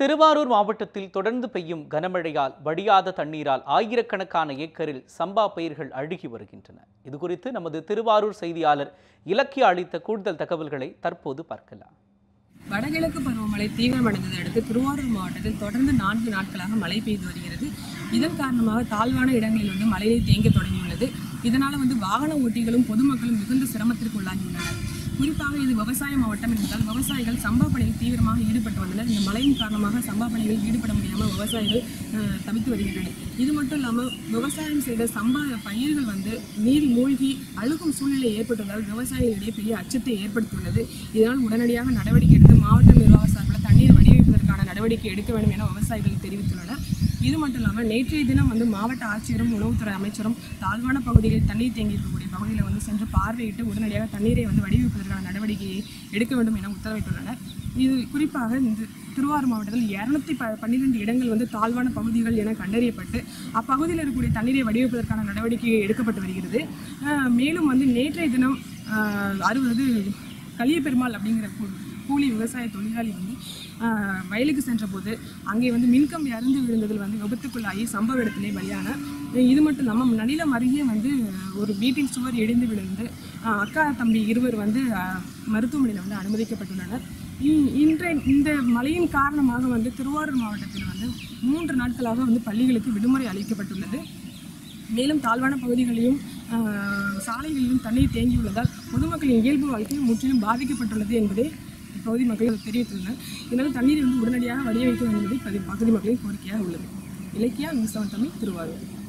திருவாரூர் மாவட்டத்தில் தொடர்ந்து பெய்யும் கனமழையால் வடியாத தண்ணீரால் ஆயிரக்கணக்கான ஏக்கரில் சம்பா பயிர்கள் அழுகி வருகின்றன. இதுகுறித்து நமது திருவாரூர் செய்தியாளர் இலக்கிய அளித்த கூடுதல் தகவல்களை தற்போது பார்க்கலாம். வடகிழக்கு பருவமழை தீவிரமடைந்ததை அடுத்து திருவாரூர் மாவட்டத்தில் தொடர்ந்து நான்கு நாட்களாக மழை பெய்து வருகிறது. இதன் காரணமாக தாழ்வான இடங்களில் வந்து மழைநீர் தேங்க தொடங்கியுள்ளது. இதனால் வந்து வாகன ஓட்டிகளும் பொதுமக்களும் மிகுந்த சிரமத்திற்கு உள்ளாகியுள்ளனர் குறிப்பாக இது விவசாய மாவட்டம் என்பதால் விவசாயிகள் சம்பா பணியில் தீவிரமாக ஈடுபட்டு வந்தனர் இந்த மழையின் காரணமாக சம்பா பணிகளில் ஈடுபட முடியாமல் விவசாயிகள் தவித்து வருகின்றனர். இது மட்டும் இல்லாமல் விவசாயம் செய்த சம்பா பயிர்கள் வந்து நீர் மூழ்கி அழுகும் சூழ்நிலை ஏற்பட்டுள்ளதால் விவசாயிகளிடையே பெரிய அச்சத்தை ஏற்படுத்தியுள்ளது. இதனால் உடனடியாக நடவடிக்கை எடுத்து மாவட்ட நிர்வாக நடவடிக்கை எடுக்க வேண்டும் என விவசாயிகள் தெரிவித்துள்ளனர். இது மட்டும் இல்லாமல் நேற்றைய தினம் வந்து மாவட்ட ஆட்சியரும் உணவுத்துறை அமைச்சரும் தாழ்வான பகுதிகளில் தண்ணீர் தேங்கி இருக்கக்கூடிய பகுதியில் வந்து சென்று பார்வையிட்டு உடனடியாக தண்ணீரை வந்து வடிவமைப்பதற்கான நடவடிக்கையை எடுக்க வேண்டும் என உத்தரவிட்டுள்ளனர். இது குறிப்பாக இந்த திருவாரூர் மாவட்டத்தில் இரநூத்தி ப பன்னிரெண்டு இடங்கள் வந்து தாழ்வான பகுதிகள் என கண்டறியப்பட்டு அப்பகுதியில் இருக்கக்கூடிய தண்ணீரை வடிவமைப்பதற்கான நடவடிக்கை எடுக்கப்பட்டு வருகிறது. மேலும் வந்து நேற்றைய தினம் அறுபது கலியபெருமாள் அப்படிங்கிற கூலி விவசாய தொழிலாளி வந்து வயலுக்கு சென்றபோது அங்கே வந்து மின்கம்பி அருந்து விழுந்ததில் வந்து விபத்துக்குள்ளாகி சம்பவ இடத்திலே பலியான இது மட்டும் இல்லாமல் நடிலம் அருகே வந்து ஒரு வீட்டின் சுவர் இடிந்து விழுந்து அக்கா தம்பி இருவர் வந்து மருத்துவமனையில் வந்து அனுமதிக்கப்பட்டுள்ளனர். இ- இன்றைய இந்த மழையின் காரணமாக வந்து திருவாரூர் மாவட்டத்தில் வந்து மூன்று நாட்களாக வந்து பள்ளிகளுக்கு விடுமுறை அளிக்கப்பட்டுள்ளது. மேலும் தாழ்வான பகுதிகளிலும் சாலைகளிலும் தண்ணீர் தேங்கியுள்ளதால் பொதுமக்களின் இயல்பு வாழ்க்கை முற்றிலும் பாதிக்கப்பட்டுள்ளது என்பதை பகுதி மக்கள் தெரிவித்துள்ளனர் இதனால் தண்ணீரை வந்து உடனடியாக வடிய வைக்க வேண்டும் பகுதி மக்களின் கோரிக்கையாக உள்ளது. Ilakkiya news seven Tamil Thiruvarur.